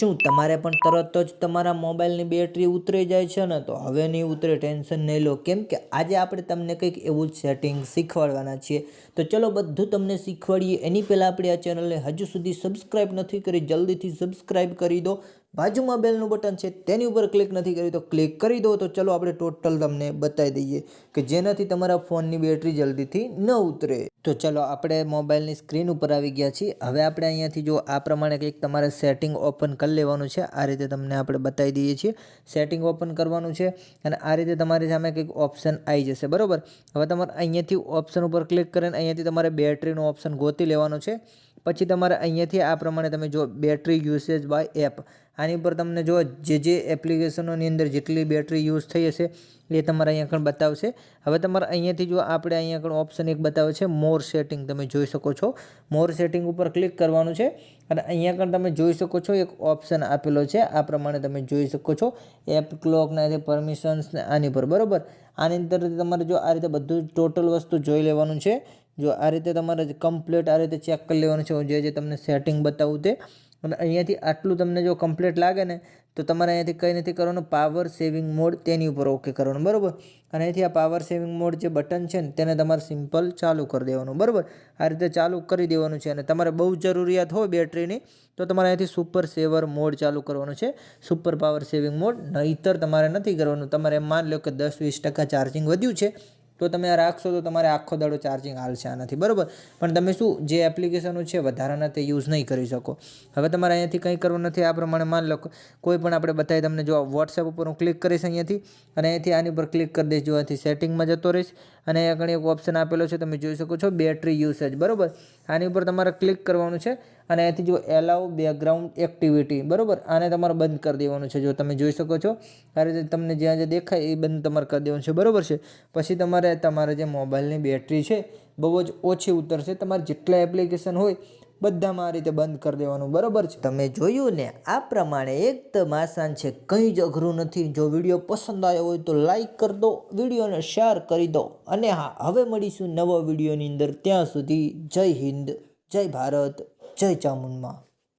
શું, તમારે પણ તરત જ તમારા મોબાઈલની બેટરી ઉતરી જાય છે ને? તો હવે નહીં ઉતરે, ટેન્શન નહીં લો. કેમ કે આજે આપણે તમને કંઈક એવું જ સેટિંગ શીખવાડવાના છીએ. તો ચલો બધું તમને શીખવાડીએ. એની પહેલાં આપણે આ ચેનલને હજુ સુધી સબસ્ક્રાઈબ નથી કરી, જલ્દીથી સબસ્ક્રાઈબ કરી દો. બાજુમાં બેલનું બટન છે તેની ઉપર ક્લિક નથી કરી તો ક્લિક કરી દો તો ચલો આપણે ટોટલ તમને બતાવી દઈએ કે જેનાથી તમારા ફોનની બેટરી જલ્દીથી ન ઉતરે. તો ચલો આપણે મોબાઈલની સ્ક્રીન ઉપર આવી ગયા છીએ. હવે આપણે અહીંયાથી જો આ પ્રમાણે કંઈક તમારે સેટિંગ ઓપન કરી લેવાનું છે, આ રીતે તમને આપણે બતાવી દઈએ છીએ. સેટિંગ ઓપન કરવાનું છે અને આ રીતે તમારી સામે કંઈક ઓપ્શન આવી જશે, બરાબર? હવે તમારે અહીંયાથી ઓપ્શન ઉપર ક્લિક કરીને અહીંયાથી તમારે બેટરીનો ઓપ્શન ગોતી લેવાનો છે. પછી તમારે અહીંયાથી આ પ્રમાણે તમે જો બેટરી યુસેજ બાય એપ આની ઉપર તમને જો જે જે એપ્લિકેશનોની અંદર જેટલી બેટરી યુઝ થઈ હશે, એ તમારે અહીંયા આગળ બતાવશે. હવે તમારે અહીંયાથી જો આપણે અહીંયા આગળ ઓપ્શન એક બતાવે છે મોર સેટિંગ તમે જોઈ શકો છો. મોર સેટિંગ ઉપર ક્લિક કરવાનું છે અને અહીંયા આગળ તમે જોઈ શકો છો, એક ઓપ્શન આપેલો છે. આ પ્રમાણે તમે જોઈ શકો છો એપ ક્લોકના જે પરમિશન્સ આની પર બરાબર? આની અંદર તમારે જો આ રીતે બધું ટોટલ વસ્તુ જોઈ લેવાનું છે. જો આ રીતે તમારે કમ્પ્લીટ આ રીતે ચેક કરી લેવાનું છે, જે જે તમને સેટિંગ બતાવું તે. અને અહીંયાથી આટલું તમને જો કમ્પ્લીટ લાગે ને, તો તમારે અહીંયાથી કંઈ નથી કરવાનું પાવર સેવિંગ મોડ તેની ઉપર ઓકે કરવાનું, બરાબર? અને અહીંથી આ પાવર સેવિંગ મોડ જે બટન છે ને, તેને તમારે સિમ્પલ ચાલુ કરી દેવાનું, બરાબર? આ રીતે ચાલુ કરી દેવાનું છે અને તમારે બહુ જરૂરિયાત હોય બેટરીની તો તમારે અહીંયાથી સુપર સેવર મોડ ચાલુ કરવાનું છે. સુપર પાવર સેવિંગ મોડ નહીતર તમારે નથી કરવાનું. તમારે માન લો કે દસ વીસ ટકા ચાર્જિંગ વધ્યું છે તો તમે આ રાખશો તો તમારે આખો દાડો ચાર્જિંગ હાલશે આનાથી, બરાબર? પણ તમે શું, જે એપ્લિકેશનો છે વધારાના તે યુઝ નહીં કરી શકો. હવે તમારે અહીંયાથી કંઈ કરવું નથી, આ પ્રમાણે માન લો, કોઈ પણ આપણે બતાવી તમને જો વોટ્સએપ ઉપર હું ક્લિક કરીશ અહીંયાથી, અને અહીંયાથી આની ઉપર ક્લિક કરી દઈશ, જો અહીંથી સેટિંગમાં જતો રહીશ, અને અહીંયા આગળ એક ઓપ્શન આપેલો છે, તમે જોઈ શકો છો બેટરી યુસેજ બરાબર? આની ઉપર તમારે ક્લિક કરવાનું છે અને અહીંથી જો એલાવ બેકગ્રાઉન્ડ એક્ટિવિટી બરાબર? આને તમારે બંધ કરી દેવાનું છે, જો તમે જોઈ શકો છો. આ રીતે તમને જ્યાં જે દેખાય એ બંધ તમારે કરી દેવાનું છે, બરાબર છે? પછી તમારે તમારે જે મોબાઈલની બેટરી છે, બહુ જ ઓછી ઉતરશે. તમારે જેટલા એપ્લિકેશન હોય, બધામાં આ રીતે બંધ કરી દેવાનું, બરાબર છે? તમે જોયું ને, આ પ્રમાણે એકદમ આસાન છે. કંઈ જ અઘરું નથી. જો વીડિયો પસંદ આવ્યો હોય તો લાઈક કરી દો, વિડીયોને શેર કરી દો. અને હા, હવે મળીશું નવા વિડીયોની અંદર. ત્યાં સુધી જય હિન્દ, જય ભારત. જય ચામુંડમાં